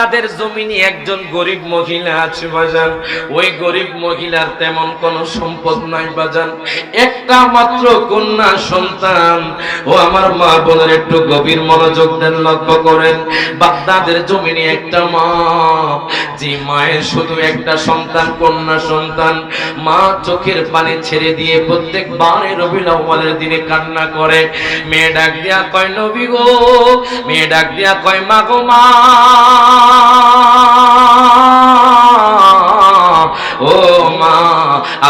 বাগদাদের জমিনে একজন গরিব মহিলা আছে বাজান। ওই গরিব মহিলার তেমন কোনো সম্পদ নাই বাজান। একটা মাত্র কন্যা সন্তান। ও আমার মা বোনের একটু গভীর মনোযোগ দেন, লক্ষ্য করেন বাগদাদের জমিনে একটা মা। যে মায়ের শুধু একটা সন্তান, কন্যা সন্তান। মা চোখের পানি ছেড়ে দিয়ে প্রত্যেক বারে রবিল দিনে কান্না করে। মেয়ে ডাক দিয়া কয়, নবী গো। মেয়ে ডাক দিয়া কয়, মা গো, মা। ও মা,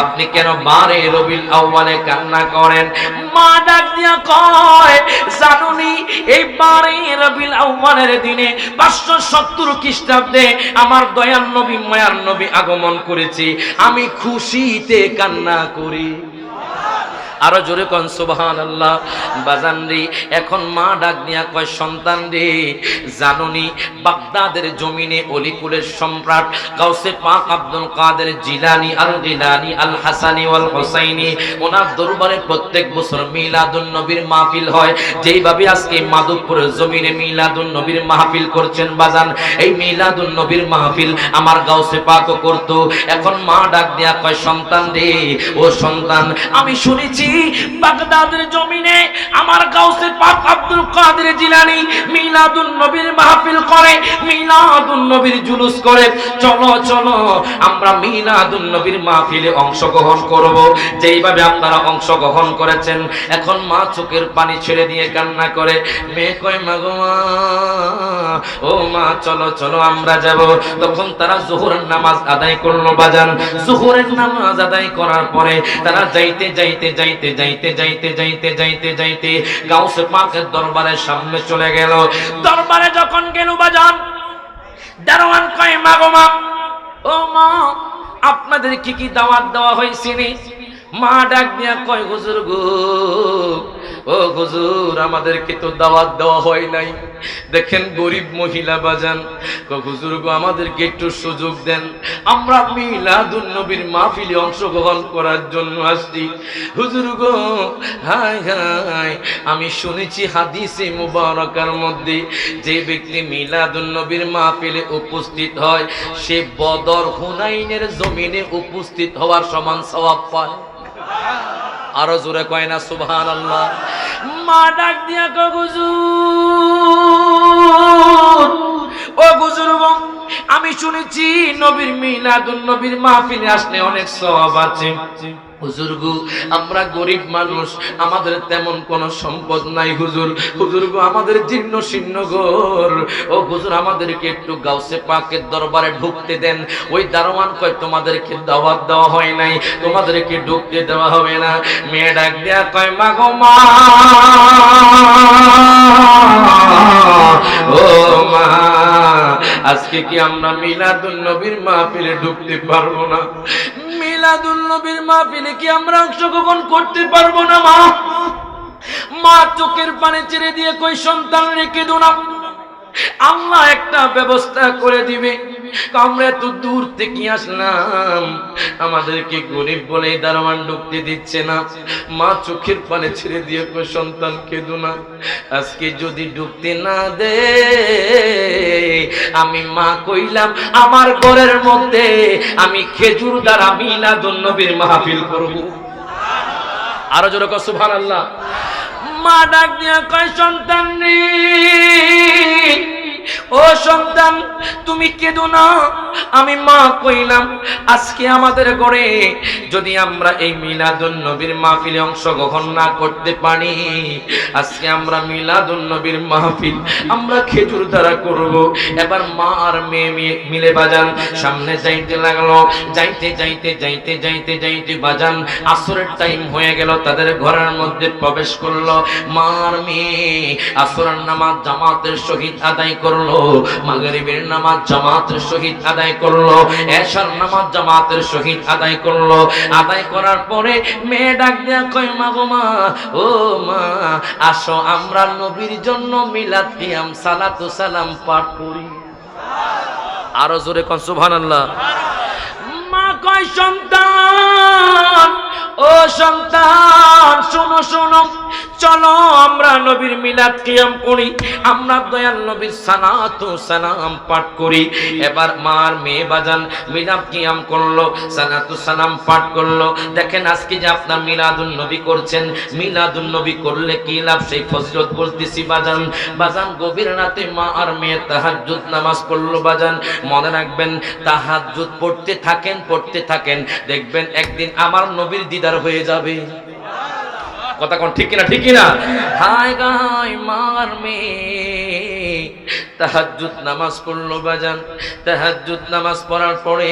আপনি কেন বারে রবিল আউ্বালে কান্না করেন? মা ডাক দিয়া কয়, জানুনি, এই বারে রবিল আউ্বালের দিনে পাঁচশো সত্তর খ্রিস্টাব্দে আমার দয়াল নবী, মায়ার নবী আগমন করেছি। আমি খুশিতে কান্না করি। আরও জোরে কন সুবহান আল্লাহ বাজান রে, এখন মা ডাক দিয়া কয়, সন্তান রে জাননি বাগদাদের জমিনে অলিকুলের সম্রাট গাউসে পাক আব্দুল কাদের জিলানি আল জিলানি আল হাসানি ওয়াল হুসাইনি, ওনার দরবারে প্রত্যেক বছর মিলাদুন নবীর মাহফিল হয়। যেইভাবে আজকে মাধবপুরের জমিনে মিলাদুন নবীর মাহফিল করছেন, বাজান, এই মিলাদুন নবীর মাহফিল আমার গাউসে পাকও করতো। এখন মা ডাক দিয়া কয়, সন্তান রে, ও সন্তান, আমি শুনেছি বাগদাদের জমিনে আমার গাউসে পাক আব্দুল কাদের জিলানি মিলাদুন নবীর মাহফিল করে, মিলাদুন নবীর জুলুস করে। চলো চলো, আমরা মিলাদুন নবীর মাহফিলে অংশগ্রহণ করব। যেইভাবে আপনারা অংশগ্রহণ করেছেন, এখন মা চোখের পানি ছেড়ে দিয়ে কান্না করে, মেয়ে কয়, মা গো মা, ও মা, চলো চলো, আমরা যাব। তখন তারা জোহরের নামাজ আদায় করল বাজান। জোহরের নামাজ আদায় করার পরে তারা যাইতে যাইতে যাইতে যাইতে যাইতে যাইতে যাইতে যাইতে যাইতে গাউসে পাকের দরবারের সামনে চলে গেল। দরবারে যখন গেল বাজান দারোয়ান কয় মাগো মা, ও মা, আপনাদের কি কি দাওয়াত দেওয়া হয়েছে মা ডাক দিয়া কয়, হুজুর গো, ও হুজুর, আমাদেরকে তো দাওয়াত দেওয়া হয় নাই। দেখেন গরিব মহিলা বাজান হুজুর গো, আমাদেরকে একটু সুযোগ দেন। আমরা মিলাদুন নবীর মাহফিলে অংশগ্রহণ করার জন্য আসছি। হুজুর গো হাই হাই আমি শুনেছি হাদিসে মুবারকার মধ্যে যে ব্যক্তি মিলাদুন নবীর মাহফিলে উপস্থিত হয়, সে বদর হুনাইনের জমিনে উপস্থিত হওয়ার সমান সওয়াব পায়। আরও জোরে কয় না সুবহান আল্লাহ মা ডাক দিয়া কো, হুজুর। ও গুজুর আমি শুনেছি নবীর মিলাদুন নবীর মাহফিলে আসলে অনেক সওয়াব আছে। হুজুর আমরা গরিব মানুষ, আমাদের তেমন কোনো সম্পদ নাই হুজুর। হুজুর গো আমাদের জীর্ণ শীর্ণ ঘর। ও হুজুর, আমাদেরকে একটু গাউসে পাকের দরবারে ঢুকতে দেন। ওই দারোয়ান কয়, তোমাদেরকে দাওয়াত দেওয়া হয় নাই, তোমাদেরকে ঢুকতে দেওয়া হবে না। মেয়ে ডাক দেয়া কয় মা গো মা। ও মা, আজকে কি আমরা মিলাদুন নবীর মাহফিলে ঢুকতে পারব না? মিলাদুন নবীর মাহফিলে কি আমরা অংশগ্রহণ করতে পারব না, মা? মা, চোখের পানে ছেড়ে দিয়ে কই সন্তান রেখে দো না? আল্লাহ একটা ব্যবস্থা করে দিবে। আমরা এত দূর থেকে আসলাম। আমাদেরকে গরিব বলে দারোয়ান ঢুকতে দিচ্ছে না। মা চোখের পানে ছেড়ে দিয়ে কই সন্তান, কেঁদো না। আজকে যদি ঢুকতে না দে, আমি মা কইলাম, আমার ঘরের মধ্যে আমি খেজুর দ্বারা মিলাদুন নবীর মাহফিল করব। আরও জোরে কর, সুবহানাল্লাহ। মা ডাক দিয়া কয়, সন্তান রে ও সন্তান, তুমি কেঁদো না। আমি মা কইলাম, আজকে আমাদের ঘরে যদি আমরা এই মিলাদুন নবীর মাহফিলে অংশগ্রহণ না করতে পারি, আজকে আমরা মিলাদুন নবীর মাহফিল আমরা খেজুর দ্বারা করব। এবার মা আর মেয়ে মিলে বাজান, সামনে যাইতে লাগল। যাইতে যাইতে যাইতে যাইতে যাইতে বাজান, আসরের টাইম হয়ে গেল, তাদের ঘরের মধ্যে প্রবেশ করল। মা আর মেয়ে আসরের নামাজ জামাতের সহিত আদায় করল। মাগরিবের নামাজ জামাতের সহিত আদায় করল, এশার নামাজ জামাতের সহিত আদায় করল। আদায় করার পরে মেয়ে ডাক দেয়া কয়, মা গো মা, ও মা, আসো আমরা নবীর জন্য মিলাদ কিয়াম সালাতু সালাম পাঠ করি। আরও জোরে কন, সুবহানাল্লাহ। মা কয়, সন্তান ও সন্তান, শোনো শোনো। চলো আমরা নবীর মিলাদ কিয়াম করি। আমরা দয়াল নবীর সালাতু সালাম পাঠ করি। এবার মার মেয়ে বাজান মিলাদ কিয়াম করল, সালাতু সালাম পাঠ করল। দেখেন আজকে যে আপনার মিলাদুন নবী করছেন, মিলাদুন নবী করলে কি লাভ? সেই ফজলত বলতেছি, বাজান বাজান, গভীর রাতে মা আর মেয়ে তাহাজ্জুদ নামাজ পড়ল, বাজান। মনে রাখবেন, তাহাজ্জুদ পড়তে থাকেন পড়তে থাকেন। দেখবেন একদিন আমার নবীর দিদার হয়ে যাবে। কথা কোন ঠিক কিনা? ঠিক কিনা? হায় গায় মার মেয়ে। তাহাজ্জুদ নামাজ পড়ল বাজান। তাহাজ্জুদ নামাজ পড়ার পরে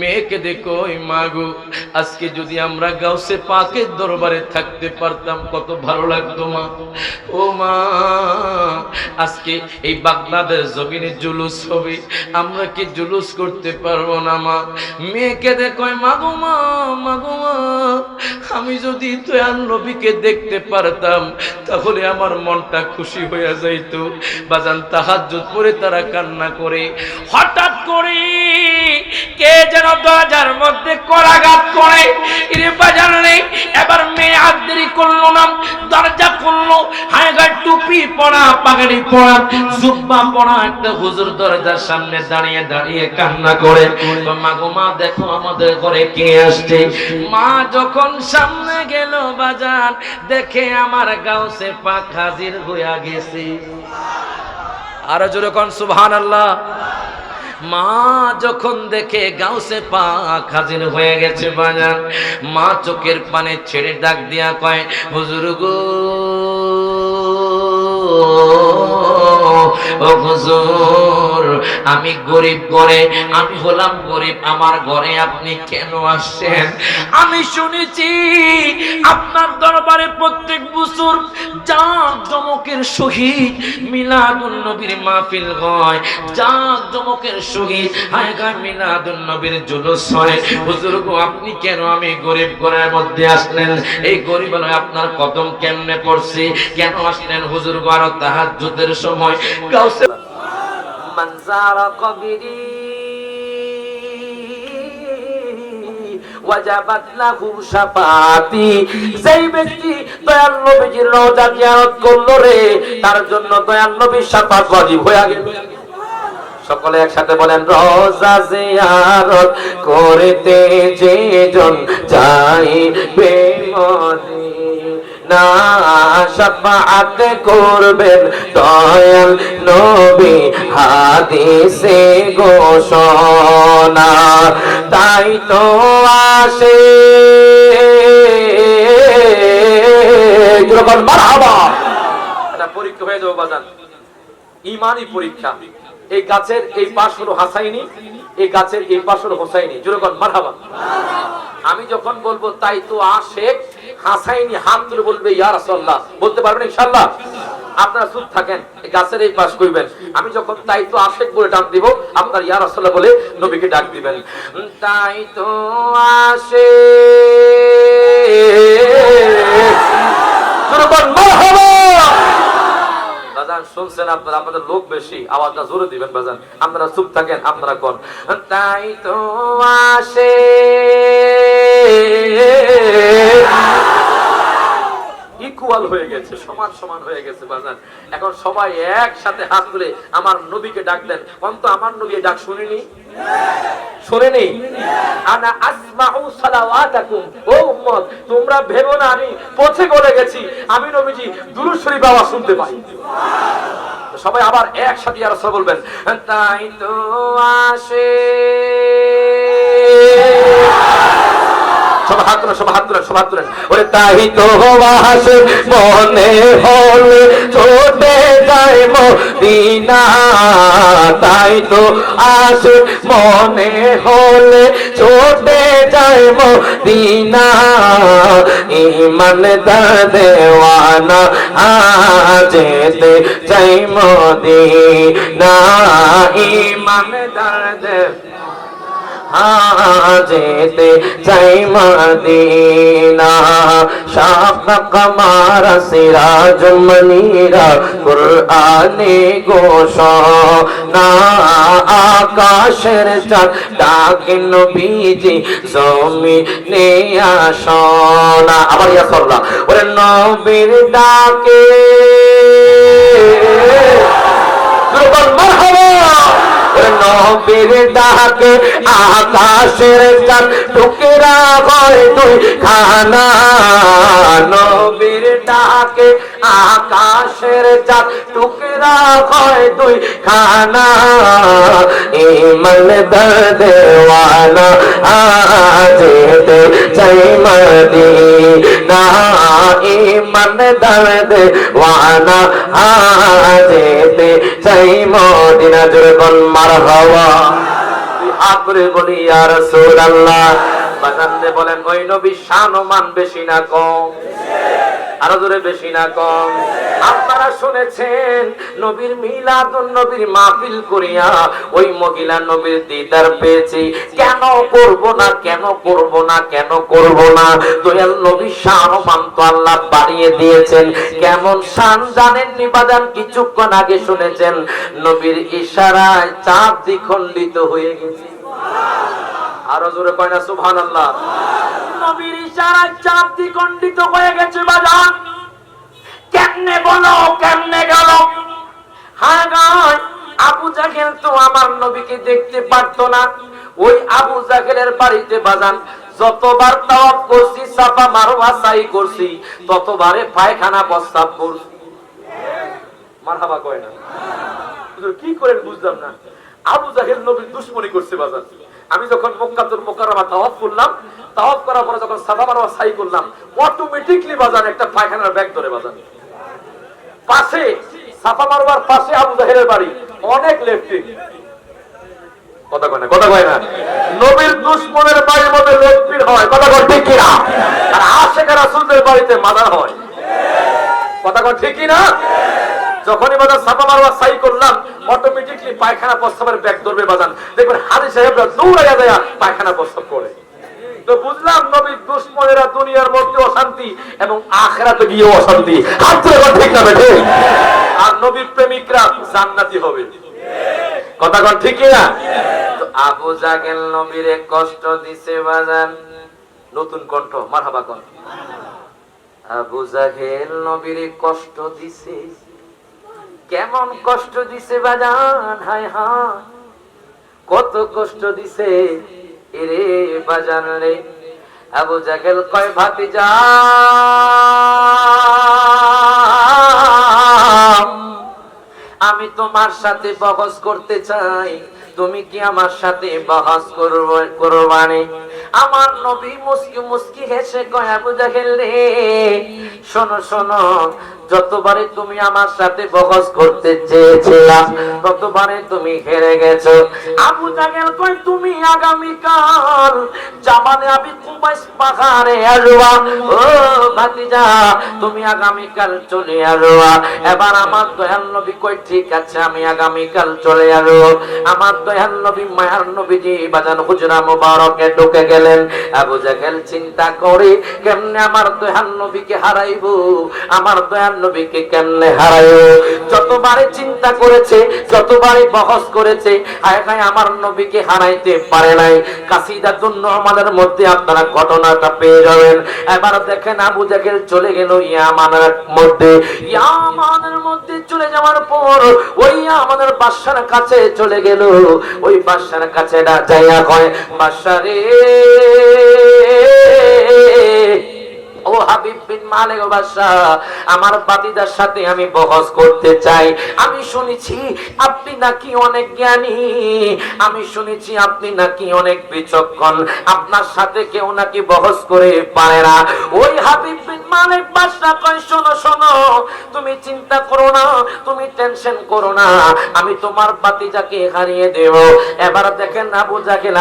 মেয়েকে দেখো মাগো, আজকে যদি আমরা গাউসে পাকের দরবারে থাকতে পারতাম, কত ভালো লাগতো মা। ও মা, আজকে এই বাগদাদের জমিনে জুলুস হবে, আমরা কি জুলুস করতে পারব না মা? মেয়েকে দেখো মাগো মা মাগো মা, আমি যদি দয়াল নবীকে দেখতে পারতাম, তাহলে আমার মনটা খুশি হয়ে যাইত। বাজান তাহাজ্জুদ পরে তারা কান্না করে। হঠাৎ করে কে যেন দরজার মধ্যে করাঘাত করে। ইরে বাজার নেই এবার মেয়ে আর দেরি করল না, দরজা খুললো হায়গার টুপি পরা, পাগড়ি পরা, জুব্বা পরা একটা হুজুর দরজার সামনে দাঁড়িয়ে দাঁড়িয়ে কান্না করে। মা গো, মা, দেখো আমাদের ঘরে কে আসছে? মা যখন সামনে গেল বাজার, দেখে আমার গাউসে পাক হাজির হইয়া গেছে। আর জোরে সুহান আল্লাহ মা যখন দেখে গাউসে পাক হাজির হয়ে গেছে বাজার, মা চোখের পানে ছেড়ে ডাক দিয়া কয়, হুজুর গো। আমি গরিব ঘরে, আমি হলাম গরিব, আমার ঘরে আপনি কেন আসছেন? আমি শুনেছি আপনার দরবারে প্রত্যেক বছর জাক জমকের সহিত মিলাদুন নবীর মাহফিল হয়। জাক জমকের সহিত হায়গা মিলাদুন নবীর জুলুস হয়। হুজুর গো, আপনি কেন আমি গরিব ঘরের মধ্যে আসলেন? এই গরিব আপনার কদম কেমনে পড়ছে? কেন আসলেন? হুজুর গো আরও তাহাজ্জুদের সময় তার জন্য দয়াল নবীর শাফাত হয়ে গেল। সকলে একসাথে বলেন, রোজা জিয়ারত করতে যে জন যাইবে মদিনা শাফাআত করবেন দয়াল নবী হাদিসে ঘোষণা। তাই তো আসে। পরীক্ষা হয়ে যাবে বাজান। ইমানই পরীক্ষা। এই গাছের এই পাশ হলো হাসাইনি, এই গাছের এই পাশ হলো হোসাইনি। যেরকম মারহাবা। আমি যখন বলব তাই তো আশেক হাসাইনি হাত তুলে বলবে, ইয়া রাসূলুল্লাহ। বলতে পারবেন ইনশাআল্লাহ? আপনারা থাকেন গাছের এই পাশ কইবেন। আমি যখন তাই তো আশেক বলে ডাক দিব, আপনার ইয়া রাসূলুল্লাহ বলে নবীকে ডাক দিবেন। তাই তো আসে। যেরকম মারহাবা। শুনছেন আপনারা আপনাদের লোক বেশি, আওয়াজটা জোরে দিবেন বাজান। আপনারা চুপ থাকেন, আপনারা কোন? তাই তো আসে। ইকুয়াল হয়ে গেছে, সমান সমান হয়ে গেছে, বাজান। এখন সবাই একসাথে হাত তুলে আমার নবীকে ডাক দেন। অন্ত আমার নবী ডাক শুনিনি? গলে গেছি। আমি শরীফ সবাই আবার একসাথে তাই তো আসে। সব হাত তুলেন সব হাত তুলেন সব হাত তুলেন ওরে তাই তো আসে মনে হলে ছোটে যায় মদিনা তাই তো আসে মনে হলে ছোটে যায় মদিনা ইমান দেওয়ানা যেতে চাই মদিনা। ইমান দেওয়ানা যেতে চাই মদিনা। শাহ কমার সিরাজ মনিরা কুরআনে ঘোষণা আকাশের চাঁদ ডাকে নবীজি জমিনে আসনা আবার ইয়া সাল্লাহ ওরে নবীর ডাকে দুর্বল মারহাবা ওরে নবীর ডাকে আকাশের চাঁদ টুকরা হয় তুই খানা নবীর ডাকে আকাশের চাঁদ টুকরা হয় দুই খানা ইমন দেওয়ানা যেতে চাই মদিনা। ইমন দেওয়ানা যেতে চাই মদিনা। জুরবন মার হওয়া। করে বলি আর রাসূলুল্লাহ। বলেন, ওই নবী বেশি না কম। আরও জোরে, বেশি না কম। আপনারা শুনেছেন, নবীর মিলাদুন নবীর মাহফিল করিয়া ওই মহিলা নবীর দিদার পেয়েছি। কেন করব না, কেন করব না, কেন করব না? দয়াল নবী শান মান তো আল্লাহ বাড়িয়ে দিয়েছেন। কেমন শান জানেননি বাজান? কিছুক্ষণ আগে শুনেছেন, নবীর ইশারায় চাঁদ দ্বিখণ্ডিত হয়ে গেছে। আরও জোরে কয় না, সুবহানাল্লাহ। নবীর ইশারায় চাঁদ দ্বিখণ্ডিত হয়ে গেছে বাজান কেমনে বলো, কেমনে গেল? হ্যাঁ আবু জাহেল তো আমার নবীকে দেখতে পারতো না। ওই আবু জাহেলের বাড়িতে বাজান, যতবার তাওয়াফ করছি, সাফা মারওয়া সাই করছি, ততবারে পায়খানা প্রস্তাব করছি। মারহাবা কয় না। কি করেন বুঝলাম না। আবু জাহেল নবীর দুশ্মনী করছে বাজার আমি যখন মক্কাতুল মোকাররমা তাওয়াফ করলাম, তাওয়াফ করার পরে যখন সাফা মারওয়া সাই করলাম অটোমেটিকলি বাজার একটা পায়খানার ব্যাগ ধরে বাজার পাশে, সাফা মারওয়ার পাশে আবু জাহেলের বাড়ি, অনেক লেফটিং কথা কয় না, কথা কয় না। নবীর কথা হয়। কথা যখনই বাজার সাফা মারওয়া সাই করলাম অটোমেটিকলি পায়খানা প্রস্তাবের ব্যাগ ধরবে বাজান দেখবেন হাজি সাহেবরা দৌড়াইয়া দেয়া পায়খানা প্রস্তাব করে। বুঝলাম নবীর দুশ্মনেরা দুনিয়ার মধ্যে অশান্তি এবং গিয়ে অশান্তি। হাত ঠিক না বেঠে? আর নবীর প্রেমিকরা জান্নাতি হবে। কথা ঠিক না? আবু জাগেল নবীরে কষ্ট দিছে বাজান নতুন কণ্ঠ, মারহাবা কন আবু জাহেল নবীরে কষ্ট দিছে। কেমন কষ্ট দিছে বাজান, হায় হায়। কত কষ্ট দিছে এরে বাজান রে। আবু জাহেল কয় ভাতি যা আমি তোমার সাথে বহস করতে চাই। তুমি কি আমার সাথে বহস করব, করবানে? আমার নবী মুসকি মুস্কি হেসে কয়, আবু জাহেল রে, শোনো শোনো, যতবারে তুমি আমার সাথে বহস করতে চেয়েছিলাম ততবারে তুমি হেরে গেছো। আবু জাহেল কয়, তুমি আগামী কাল জামানে আমি কুবাইস পাহাড়ে আসবা। ও ভাতিজা, তুমি আগামী কাল চলে আসবা। এবার আমার দয়াল নবী কই ঠিক আছে, আমি আগামী কাল চলে আসব। আমার দয়াল নবী, মায়ার নবীজি, বাজান হুজরা মুবারকে ঢুকে গেলেন। আবু জাহেল চিন্তা করে, কেমনে আমার দয়াল নবীকে হারাইবো? আমার দয়াল নবীকে কেমনে হারাইবো? যতবারে চিন্তা করেছে যতবারে বহস করেছে, হায় হায় আমার নবীকে হারাইতে পারে নাই। কাসিদাতুন নহমানের মধ্যে আপনারা ঘটনাটা পেয়ে যাবেন। এবার দেখেন আবু জাহেল চলে গেল ইয়ামানের মধ্যে। ইয়ামানের মধ্যে চলে যাওয়ার পর ওই আমাদের বাদশার কাছে চলে গেল। ওই বাদশার কাছে না যাইয়া কয়, বাদশা আমার বাতিদার সাথে আমি বহস করতে চাই। আমি শুনেছি আপনি নাকি অনেক জ্ঞানী। আমি শুনেছি আপনি নাকি অনেক বিচক্ষণ। আপনার সাথে কেউ নাকি বহস করে পারে না। ওই হাবিব টেনশন করো না। আমি তোমার বাতিজাকে হারিয়ে দেব। এবার দেখেন আবু জাকেল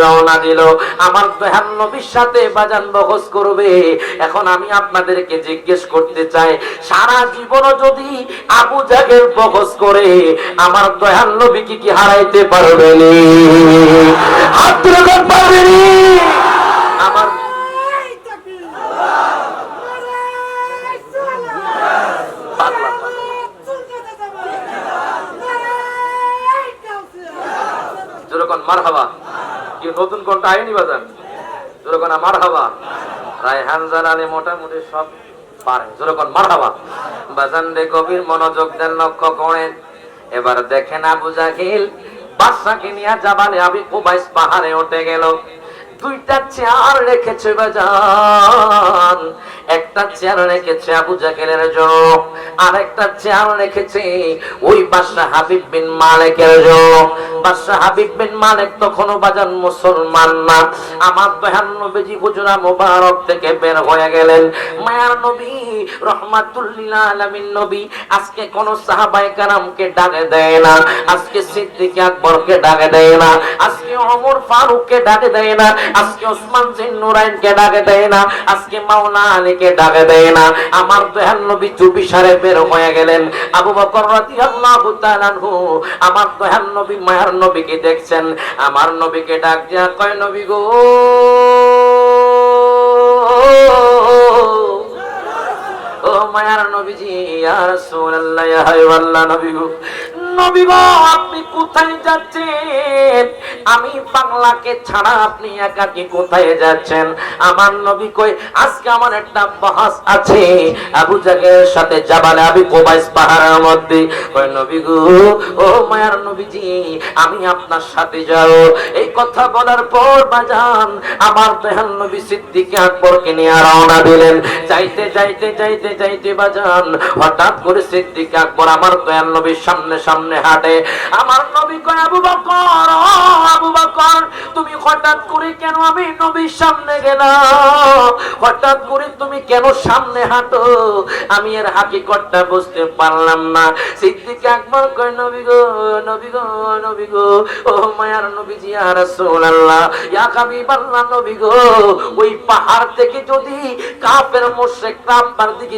রওনা দিল। আমার দয়াল নবীর সাথে বাজান বহস করবে। এখন আমি আপনাদেরকে জিজ্ঞেস করতে চাই, সারা জীবন যদি আবু জাগের বহস করে, আমার দয়াল নবী কি হারাইতে পারবে হাত তুলে দেন আমার মার হাবা কি নতুন কোনটা আইনি বাজান? যেরকম মার হাবা। রায়হান জালালি মোটামুটি সব পারে যেরকম মার হাবা বাজান রে কবির মনোযোগ দেন, লক্ষ্য করেন। এবার দেখেন আবু জাহিল, বাদশাকে নিয়ে জাবালে আবি কুবাইস পাহাড়ে উঠে গেল। দুইটা চেয়ার রেখেছে বাজান একটা চেয়ার রেখেছে আবু জাকেলের জন্য আর একটা চেয়ার রেখেছে ওই বাদশা হাবিব বিন মালিকের জন্য বাদশা হাবিব বিন মালিক তখনও বাজান মুসলমান না। আমার দয়ান নবীজি হুজরা মোবারক থেকে বের হয়ে গেলেন। মায়ার নবী নবী, আজকে কোন সাহাবায়ে কারামকে ডাকে দেয় না। আজকে সিদ্দিক আকবরকে ডাকে দেয় না। আজকে ওমর ফারুককে ডাকে দেয় না। আজকে ওসমান জিন নুরাইনকে ডাকে দেয় না, আজকে মাওলানা আলীকে ডাকে দেয় না। আমার দয়াল নবী চুপি সারে বের হয়ে গেলেন। আবু বকর রাদিয়াল্লাহু তাআলা আমার দয়াল নবী, মায়ার নবীকে দেখছেন। আমার নবীকে ডাক দিয়া কয়, নবী গো ও মায়ার নবীজি নবী গো। নবী গো, আপনি কোথায় যাচ্ছেন? আমি বাংলাকে ছাড়া আপনি একাকি কোথায় যাচ্ছেন? আমার নবী কই, আজকে আমার একটা বাহাস আছে। আবু জাগের সাথে জাবালে আবি কোবাইস পাহাড়ের মধ্যে। কই নবী গো, ও মায়ার নবীজি, আমি আপনার সাথে যাব। এই কথা বলার পর বাজান আমার দেহান নবী সিদ্দিক আকবরকে নিয়ে রওনা দিলেন। যাইতে যাইতে যাইতে যাইতে যাইতে বাজান হঠাৎ করে সিদ্দিক আকবর আমার দয়াল নবীর সামনে সামনে হাঁটে। আমার নবী কয়, আবু বকর আবু বকর, তুমি হঠাৎ করে কেন আমি নবীর সামনে গেলাম? হঠাৎ করে তুমি কেন সামনে হাঁটো? আমি এর হাকিকতটা বুঝতে পারলাম না। সিদ্দিক আকবর কয়, নবী গো নবী গো নবী গো, ও মায়ার নবীজি আর রাসূলুল্লাহ, ইয়া হাবিবাল্লাহ, নবী গো, ওই পাহাড় থেকে যদি কাফের মুশরিকরা আপনার দিকে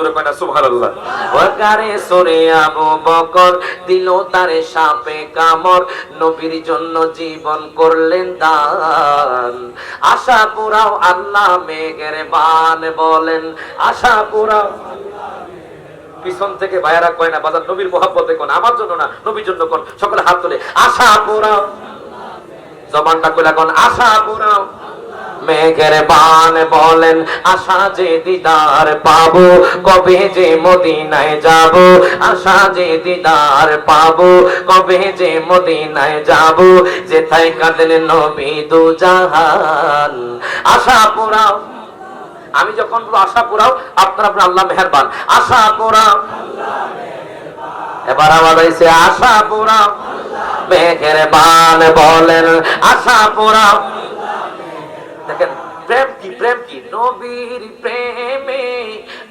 জোরে কয়টা সুবহানাল্লাহ। ওয়াকারে সরে আবু বকর দিল তারে সাপে কামড়, নবীর জন্য জীবন করলেন দান। আশা পুরাও আল্লাহ মেঘের বান বলেন। আশা পুরাও পিছন থেকে ভাইয়ারা কয় না, বাজার নবীর মোহাব্বতে কোন আমার জন্য না, নবীর জন্য কোন সকলে হাত তোলে। আশা পুরাও জবানটা কইলা কোন, আশা পুরাও মেঘের বান বলেন, আশা যে দিদার পাবো, কবে যে মদিনায় যাব? আশা যে দিদার পাবো, কবে যে মদিনায় যাব? কাঁদেন নবী দু জাহান। আশা পুরাও আমি যখন আশা পুরাও আপনার আপনার আল্লাহ মেহেরবান। আশা পুরাও এবার আবার হয়েছে, আশা পুরাও মেঘের বান বলেন, আশা পুরাও দেখেন, প্রেম কি প্রেম কি? নবীর প্রেমে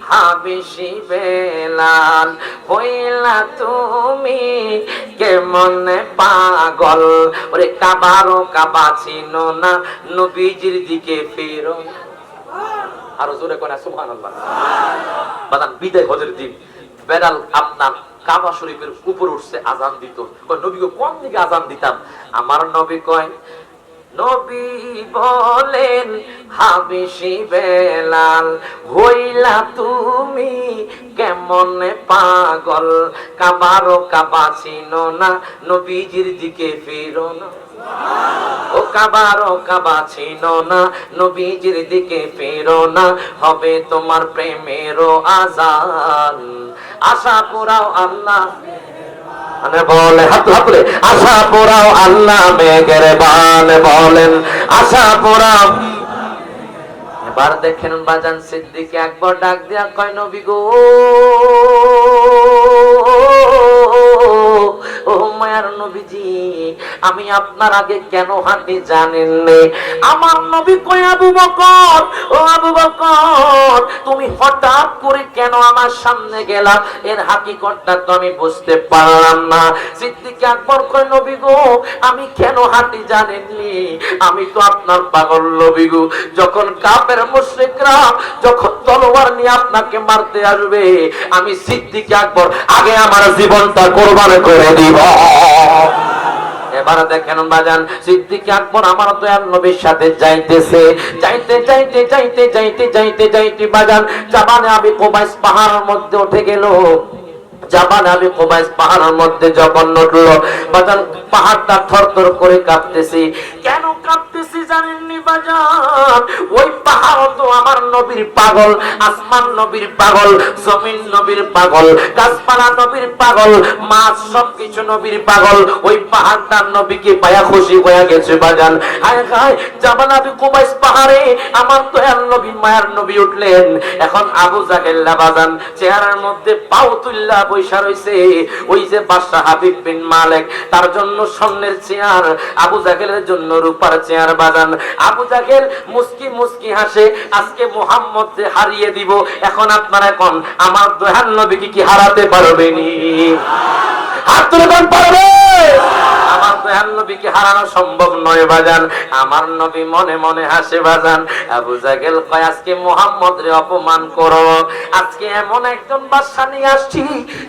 হাবিসি বেলাল হইলা তুমি কেমন পাগল? ওরে, কাবারো কাবা ছিল না, নবীজির দিকে আরও জোরে সুবহানাল্লাহ। বাদান, বিদায় হজের দিন। বেলাল আপনার কাবা শরীফের উপর উঠছে, আজান দিত। কয়, নবী কোন দিকে আজান দিতাম? আমার নবী কয় নবী বলেন হাবিসি বেলাল হইলা তুমি কেমন পাগল? কাবারো কাবা ছিল না, নবীজির দিকে ফিরো না। ও কাবার কাবা ছিল না, নবীজির দিকে ফেরো না, হবে তোমার প্রেমেরও আজান। আশা পুরাও আল্লাহ বলে, হাত হাতলে তুলে। আশা পোড়াও আল্লাহ মেঘের বান বলেন। আশা পোড়াও। এবার দেখেন বাজান সিদ্দিকে একবার ডাক দিয়া কয়, নবী গো, ও মায়ার নবীজি, আমি আপনার আগে কেন হাঁটি জানেন আমার নবী কয়, আবু বকর, ও আবু বকর, তুমি হঠাৎ করে কেন আমার সামনে গেলা? এর হাকিকতটা তো আমি বুঝতে পারলাম না। সিদ্দিক আকবর কয়, নবী গো, আমি কেন হাঁটি জানেননি আমি তো আপনার পাগল নবী গো। যখন কাপের মুশরিকরা, যখন তলোয়ার নিয়ে আপনাকে মারতে আসবে, আমি সিদ্দিক আকবর আগে আমার জীবনটা কোরবান করে দিব। এবার দেখেন বাজান, সিদ্দিক আকবর আমার নবীর সাথে যাইতেছে। যাইতে যাইতে যাইতে যাইতে যাইতে যাইতে বাজান, জাবানে আমি পাহাড়ের মধ্যে উঠে গেল। জাবান আমি কোবাইস পাহাড়ের মধ্যে যখন বাজান পাহাড়টা থরথর করে কাঁপতেছি। কেন কাঁপতেছি জানেননি বাজান ওই পাহাড় তো আমার নবীর পাগল, আসমান নবীর পাগল, জমিন নবীর পাগল, গাছপালা নবীর পাগল, মাছ সবকিছু নবীর পাগল, ওই পাহাড়টার নবীকে পায়া খুশি হয়ে গেছে বাজান। কুবাইস পাহাড়ে আমার দয়াল নবী, মায়ার নবী উঠলেন। এখন আবু জাহেল্লা বাজান চেহারার মধ্যে পাও তুল্লা বৈশা রইছে। ওই যে বাদশাহ হাবিব বিন মালিক, তার জন্য স্বর্ণের চেয়ার, আবু জাহেলের জন্য রূপার চেয়ার বাজান আবু জাহেল মুস্কি মুস্কি হাসে, আজকে মোহাম্মদ যে হারিয়ে দিব। এখন আপনারা এখন আমার দয়াল নবীকে কি হারাতে পারবেনি? হাত তুলে পারবে? আমার দয়াল নবীকে হারানো সম্ভব নয় বাজান। আমার নবী মনে মনে হাসে বাজান। আবু জাগেল কয়, আজকে মোহাম্মদ রে অপমান করো। আজকে এমন একজন বাদশা নিয়ে আসছি,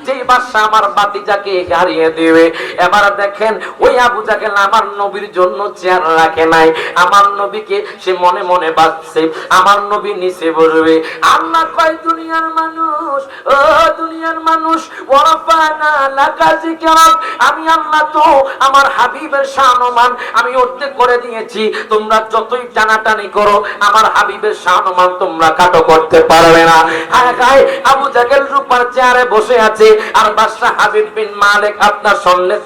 যেই বাদশা আমার বাতিজাকে হারিয়ে দিবে। এবার দেখেন, ওই আবু জাগেল আমার নবীর জন্য চেয়ার রাখে নাই। আমার নবীকে সে মনে মনে বাঁচছে আমার নবী নিচে বসবে। আল্লাহ কয়, দুনিয়ার মানুষ, ও দুনিয়ার মানুষ, ওয়াফানা লাকা যিকরাক আমি আল্লাহ তো আমার হাবিবের শানমান আমি অর্ধেক করে দিয়েছি। তোমরা যতই টানাটানি করো, আমার হাবিবের শানমান তোমরা কাটো করতে পারবে না। হায় আবু জাহেল রূপার চেয়ারে বসে আছে আর বাদশাহ হাবিব বিন মালিক আপনার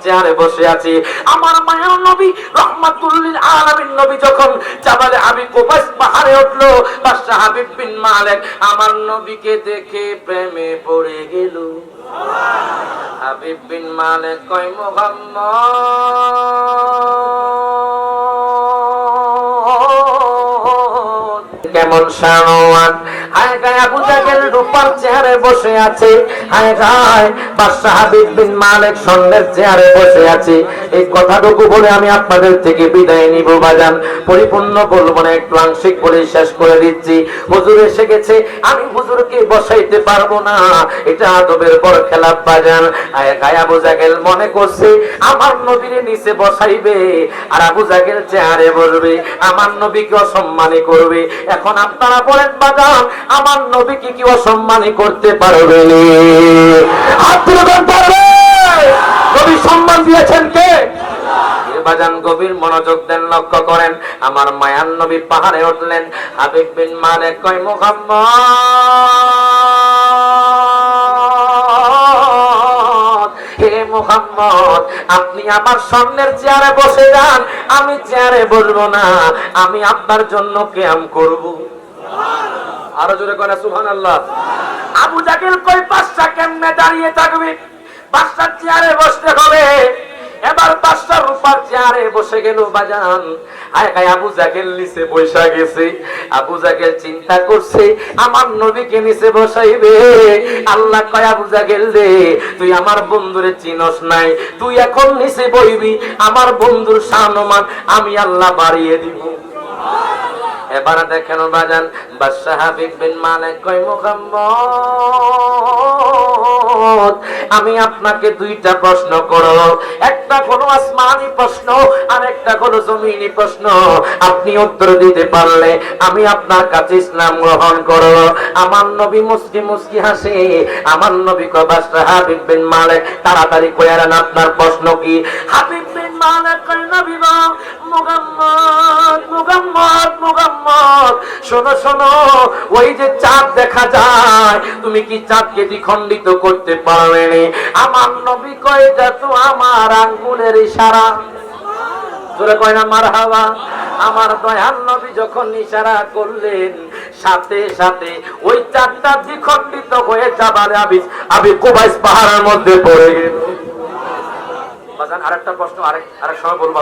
চেয়ারে বসে আছে। আমার মায়ের নবী রহমাতুল্লিল আলামিন নবী যখন জাবালে কোবাস পাহাড়ে উঠল, বাদশাহ হাবিব বিন মালিক আমার নবীকে দেখে প্রেমে পড়ে গেল। হাবিব বিন মালিক কই মোহাম্মদ, কেমন শানোয়ান হায় গায় আবু জাহেল রূপার চেয়ারে বসে আছে। হায় গায় বাদশাহ হাবিব বিন মালিক স্বর্ণের চেয়ারে বসে আছে। এই কথাটুকু বলে আমি আপনাদের থেকে বিদায় নিব, বাজান। পরিপূর্ণ বলব না, একটু আংশিক বলে শেষ করে দিচ্ছি। হুজুর এসে গেছে, আমি হুজুরকে বসাইতে পারব না। এটা আদবের বড় খেলাপ, বাজান। গায় আবু জাহেল মনে করছে, আমার নবীরে নিচে বসাইবে, আর আবু জাহেল চেয়ারে বসবে। আমার নবীকে অসম্মানী করবে। এখন আপনারা বলেন, বাজান, আমার নবীকে কি অসম্মানী করতে পারবে? পারবে নবী সম্মান দিয়েছেন কে? বাজান গভীর মনোযোগ দেন লক্ষ্য করেন আমার মায়ান নবী পাহাড়ে উঠলেন। হাবিব বিন মালিক কয় মুহাম্মদ হে মুহাম্মদ আপনি আমার স্বর্ণের চেয়ারে বসে যান আমি চেয়ারে বসবো না আমি আপনার জন্য ক্যাম করব। আরও জোরে কয় সুহান আল্লাহ আবু জাকিল কই পাঁচটা কেমনে দাঁড়িয়ে থাকবে? পাঁচটা চেয়ারে বসতে হবে। এবার পাঁচটা রূপার চেয়ারে বসে গেল বাজান। আবু গেছে। আবু চিন্তা আমার নিচে তুই আমার বন্ধুরে চিনস নাই। তুই এখন নিচে বইবি, আমার বন্ধুর সানমান আমি আল্লাহ বাড়িয়ে দিব। এবার দেখেন বাজান, বাদশাহ হাবিব বিন মালিক কয়, মুহাম্মদ। আমি আপনাকে দুইটা প্রশ্ন করব। একটা হলো আসমানি প্রশ্ন আর একটা প্রশ্ন। আপনি উত্তর দিতে পারলে আমি আপনার কাছে ইসলাম গ্রহণ করব। আমার নবী মুসকি মুসকি হাসে, আমার নবী হাবিব বিন মালিক, তাড়াতাড়ি আপনার প্রশ্ন কি? হাবিব বিন কয়, নবী গো মুহাম্মদ মুহাম্মদ মুহাম্মদ, শোনো শোনো, ওই যে চাঁদ দেখা যায়, তুমি কি চাঁদকে দ্বিখণ্ডিত করতে পারবে নি? আমার নবী কয় তো আমার আঙ্গুলের ইশারা। জোরে কয় না মার হাওয়া আমার দয়াল নবী যখন ইশারা করলেন, সাথে সাথে ওই চারটা দ্বিখণ্ডিত হয়ে যাবার আবি আবি কুবাইস পাহাড়ের মধ্যে পড়ে গেল আরেকটা প্রশ্ন, আরেক আরেক সময় বলব